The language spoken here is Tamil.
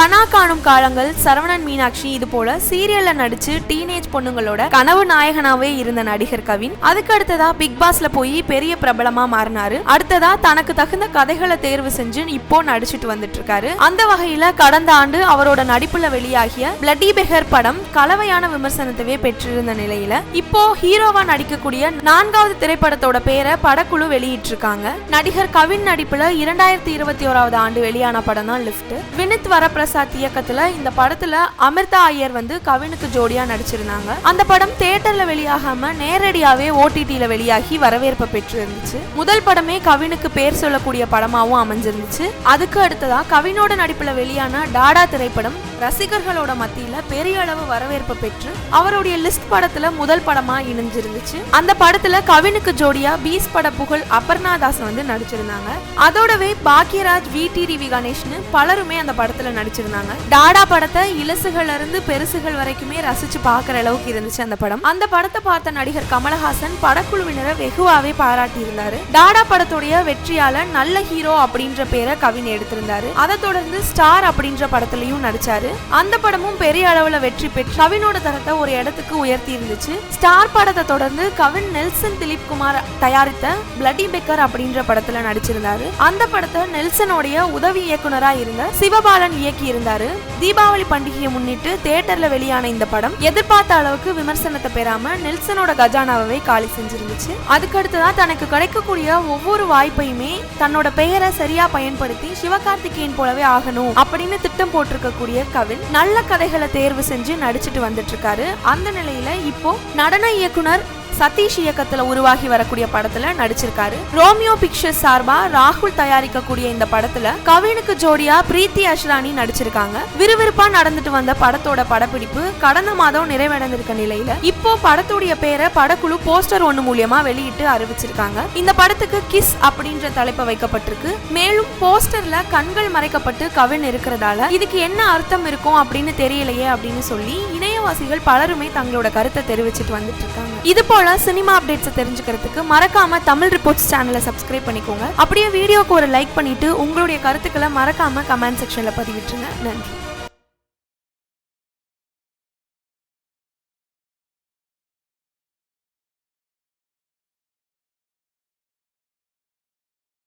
கனா காணும் காலங்கள் சரவணன் மீனாட்சி இது போல சீரியல்ல நடிச்சு டீனேஜ் பொண்ணுங்களோட கனவு நாயகனாவே இருந்த நடிகர் கவின். அதுக்கு அடுத்ததா பிக் பாஸ்ல போய் பெரிய பிரபலமா மாறினாரு. அடுத்ததா தனக்கு தகுந்த கதைகளை தேர்வு செஞ்சு இப்போ நடிச்சிட்டு வந்துட்டு இருக்காரு அந்த வகையில கடந்த ஆண்டு அவரோட நடிப்புல வெளியாகிய பிளட்டி பெஹர் படம் கலவையான விமர்சனத்தவே பெற்றிருந்த நிலையில இப்போ ஹீரோவா நடிக்கக்கூடிய நான்காவது திரைப்படத்தோட பேரை படக்குழு வெளியிட்டிருக்காங்க. நடிகர் கவின் நடிப்புல இரண்டாயிரத்தி இருபத்தி ஓராவது ஆண்டு வெளியான படம் தான் லிஃப்ட் வினித் பிரசாத் இயக்கத்துல இந்த படத்துல அமிர்தா ஐயர் வந்து கவினுக்கு ஜோடியா நடிச்சிருந்தாங்க. அந்த படம் தியேட்டர்ல வெளியாகாம நேரடியாவே ஓடிடியில வெளியாகி வரவேற்பு பெற்று இருந்துச்சு முதல் படமே கவினுக்கு பேர் சொல்லக்கூடிய படமாவும் அமைஞ்சிருந்துச்சு. அதுக்கு அடுத்ததா கவினோட நடிப்புல வெளியான டாடா திரைப்படம் ரசிகர்களோட மத்தியில பெரிய அளவு வரவேற்பு பெற்று அவருடைய லிஸ்ட் படத்துல முதல் படமா இணைஞ்சிருந்துச்சு. அந்த படத்துல கவினுக்கு ஜோடியா பீஸ் பட புகழ் அபர்ணா தாஸ் வந்து நடிச்சிருந்தாங்க. அதோடவே பாக்யராஜ் வி டி வி கணேஷ்னு பலருமே அந்த படத்துல நடிச்சிருந்தாங்க. டாடா படத்தை இலசுகள்ல இருந்து பெருசுகள் வரைக்குமே ரசிச்சு பார்க்குற அளவுக்கு இருந்துச்சு அந்த படம். அந்த படத்தை பார்த்த நடிகர் கமலஹாசன் படக்குழுவினரை வெகுவாவே பாராட்டி இருந்தாரு டாடா படத்துடைய வெற்றியால நல்ல ஹீரோ அப்படின்ற பேரை கவின் எடுத்திருந்தாரு. அதை தொடர்ந்து ஸ்டார் அப்படின்ற படத்திலையும் நடிச்சாரு. அந்த படமும் பெரிய அளவுல வெற்றி பெற்று கவினோட தரத்தை ஒரு இடத்துக்கு உயர்த்தி இருந்துச்சு. ஸ்டார் படத்தை தொடர்ந்து கவின் நெல்சன் திலீப் குமார் தயாரித்த பிளடி பெக்கர் அப்படின்ற படத்துல நடிச்சிருந்தாரு. அந்த படத்தை நெல்சனுடைய உதவி இயக்குனரா இருந்த சிவபாலன் இயக்கி இருந்தாரு. தீபாவளி பண்டிகையை முன்னிட்டு தியேட்டர்ல வெளியான இந்த படம் எதிர்பார்த்த அளவுக்கு விமர்சனத்தை பெறாம நெல்சனோட கஜானாவை காலி செஞ்சிருந்துச்சு. அதுக்கடுத்துதான் தனக்கு கிடைக்கக்கூடிய ஒவ்வொரு வாய்ப்பையுமே தன்னோட பெயரை சரியா பயன்படுத்தி சிவகார்த்திகேயன் போலவே ஆகணும் அப்படின்னு திட்டம் போட்டிருக்கக்கூடிய அமெரிக்காவில் நல்ல கதைகளை தேர்வு செஞ்சு நடிச்சிட்டு வந்துட்டு இருக்காரு. அந்த நிலையில இப்போ நடன இயக்குனர் சதீஷ் இயக்கத்துல உருவாகி வரக்கூடிய படத்துல நடிச்சிருக்காரு. ரோமியோ பிக்சர்ஸ் சார்பா ராகுல் தயாரிக்கக்கூடிய இந்த படத்துல கவினுக்கு ஜோடியா பிரீத்தி அஷ்ரானி நடிச்சிருக்காங்க. விறுவிறுப்பா நடந்துட்டு வந்த படத்தோட படப்பிடிப்பு கடந்த மாதம் நிறைவடைந்திருக்க நிலையில இப்போ படத்துடைய பேரை படக்குழு போஸ்டர் ஒண்ணு மூலியமா வெளியிட்டு அறிவிச்சிருக்காங்க. இந்த படத்துக்கு கிஸ் அப்படின்ற தலைப்பு வைக்கப்பட்டிருக்கு. மேலும் போஸ்டர்ல கண்கள் மறைக்கப்பட்டு கவின் இருக்கிறதால இதுக்கு என்ன அர்த்தம் இருக்கும் அப்படின்னு தெரியலையே அப்படின்னு சொல்லி சினிமாவாசிகள் பலருமே தங்களோட கருத்தை தெரிவிச்சிட்டு வந்துட்டு இருக்காங்க இது போல சினிமா அப்டேட்ஸை தெரிஞ்சுக்கிறதுக்கு மறக்காம தமிழ் ரிப்போர்ட்ஸ் சேனலை சப்ஸ்கிரைப் பண்ணிக்கோங்க. அப்படியே வீடியோக்கு ஒரு லைக் பண்ணிட்டு உங்களுடைய கருத்துக்களை மறக்காம கமெண்ட் செக்ஷன்ல பதிவிட்டுருங்க. நன்றி.